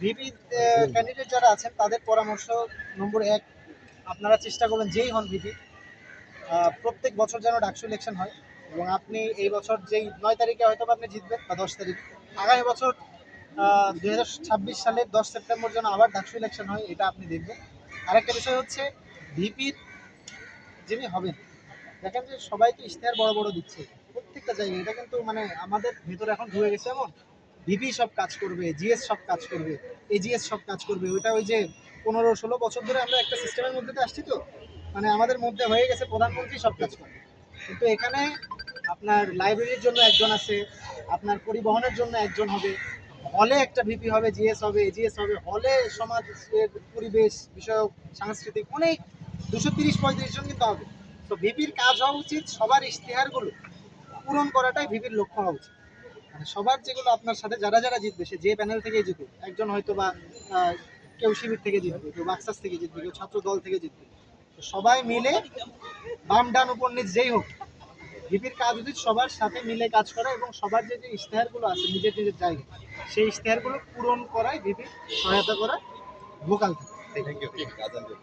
VP candidate যারা আছেন, তাদের পরামর্শ নম্বর এক, আপনারা চেষ্টা করবেন যেই হন ভিপি প্রত্যেক বছর যেন ডাকসু ইলেকশন হয় এবং আপনি এই বছর যেই নয় তারিখে হয়তো আপনি জিতবেন বা দশ তারিখ। আগামী বছর দুই হাজার ছাব্বিশ সালের দশ সেপ্টেম্বর যেন আবার ডাকসু ইলেকশন হয়, এটা আপনি দেখবেন। আরেকটা বিষয় হচ্ছে ভিপির যিনি হবেন, দেখেন যে সবাই তো ইশতেহার বড় বড় দিচ্ছে। প্রত্যেকটা জায়গায়, এটা কিন্তু মানে আমাদের ভেতরে এখন ঢুকে গেছে এমন ভিপি সব কাজ করবে, জিএস সব কাজ করবে, এজিএস সব কাজ করবে। ওইটা ওই যে পনেরো ষোলো বছর ধরে আমরা একটা সিস্টেমের মধ্যে আসছি তো? মানে আমাদের মধ্যে হয়ে গেছে প্রধানমন্ত্রী সব কাজ করবে। কিন্তু এখানে আপনার লাইব্রেরির জন্য একজন আছে, আপনার পরিবহনের জন্য একজন হবে, হলে একটা ভিপি হবে, জিএস হবে, এজিএস হবে, হলে সমাজের পরিবেশ, বিষয়ক, সাংস্কৃতিক অনেক দুশো তিরিশ, পঁয়ত্রিশ জন কিন্তু হবে। তো ভিপির কাজ হওয়া উচিত, সবার ইশতেহারগুলো পূরণ করাটাই ভিপির লক্ষ্য হওয়া উচিত। সবার যেগুলো আপনার সাথে যারা যারা জিতবে সে যে প্যানেল থেকে জিতবে একজন হয়তো বা কেউ শিবির থেকে জিতবে কেউ বাক্সাস থেকে জিতবে কেউ ছাত্র দল থেকে জিতবে। তো সবাই মিলে বাম ডান উপর নিচ যেই হোক ভিপির কাজ উচিত সবার সাথে মিলে কাজ করা এবং সবার যে যে ইশতেহারগুলো আছে নিজের নিজের জায়গায় সেই ইশতেহারগুলো পূরণ করায় ভিপি সহায়তা করা ভোকাল থাকে। Thank you